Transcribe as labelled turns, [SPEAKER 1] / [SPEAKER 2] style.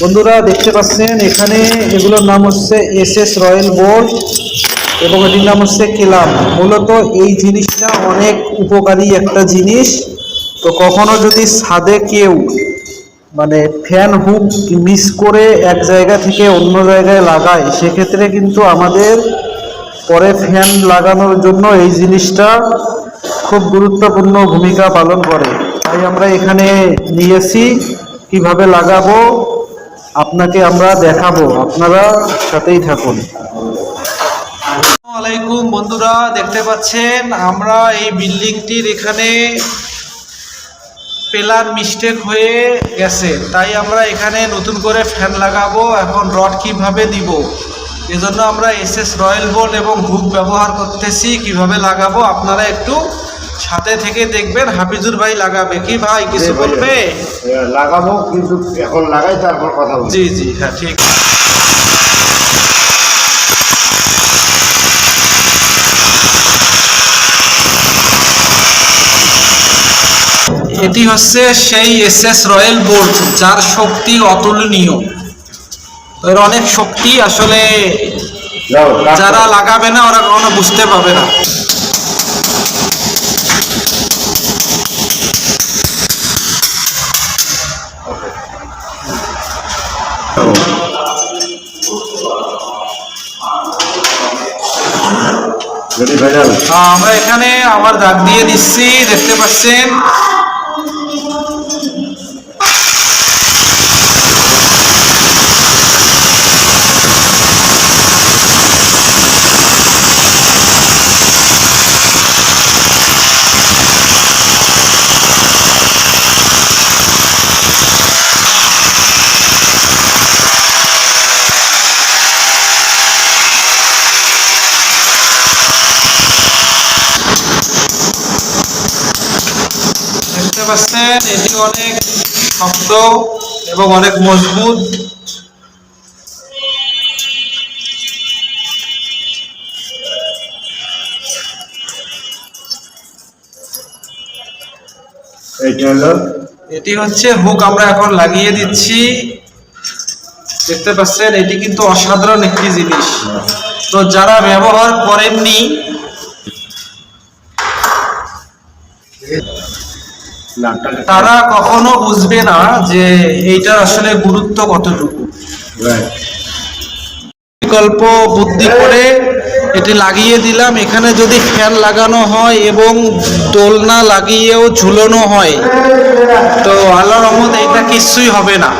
[SPEAKER 1] বন্ধুরা দেখতে পাচ্ছেন, এখানে এগুলোর নাম হচ্ছে এস এস রয়্যাল বোর্ড এবং এটির নাম হচ্ছে কেলাম। মূলত এই জিনিসটা অনেক উপকারী একটা জিনিস। তো কখনো যদি ছাদে কেউ মানে ফ্যান হুক মিস করে এক জায়গা থেকে অন্য জায়গায় লাগায়, সেক্ষেত্রে কিন্তু আমাদের পরে ফ্যান লাগানোর জন্য এই জিনিসটা খুব গুরুত্বপূর্ণ ভূমিকা পালন করে। তাই আমরা এখানে নিয়েছি, কীভাবে লাগাবো আপনাকে আমরা দেখাবো, আপনারা সাথেই থাকুন। আলাইকুম বন্ধুরা, দেখতে পাচ্ছেন, আমরা এই বিল্ডিংটির এখানে পেলার মিস্টেক হয়ে গেছে। তাই আমরা এখানে নতুন করে ফ্যান লাগাবো, এখন রড কীভাবে দিব? এজন্য আমরা এস এস রয়্যাল বোর্ড এবং হুক ব্যবহার করতেছি, কীভাবে লাগাবো, আপনারা একটু সাথে থেকে দেখবেন হাফিজুর ভাই লাগাবে। কি ভাই কিছু বলবে?
[SPEAKER 2] লাগাবো কিন্তু এখন লাগাই তারপর কথা
[SPEAKER 1] জি জি হ্যাঁ ঠিক। এটি হচ্ছে সেই এস এস রয়্যাল বোর্ড যার শক্তি অতুলনীয়। এর অনেক শক্তি আসলে যারা লাগাবে না ওরা কখনো বুঝতে পারবে না। আমরা এখানে আবার দাগ দিয়ে দিচ্ছি দেখতে পাচ্ছেন? দেখতে পাচ্ছেন এটি অনেক শক্ত এবং অনেক মজবুত। এটি হচ্ছে হুক আমরা এখন লাগিয়ে দিচ্ছি। দেখতে পাচ্ছেন এটি কিন্তু অসাধারণ একটি জিনিস। তো যারা ব্যবহার করেননি তারা কখনো বুঝবে না যে এইটার আসলে গুরুত্ব কতটুকু। বিকল্প বুদ্ধি করে এটি লাগিয়ে দিলাম। এখানে যদি ফ্যান লাগানো হয় এবং দোলনা লাগিয়েও ঝুলানো হয় তো আল্লাহ রহমত এটা কিছুই হবে না।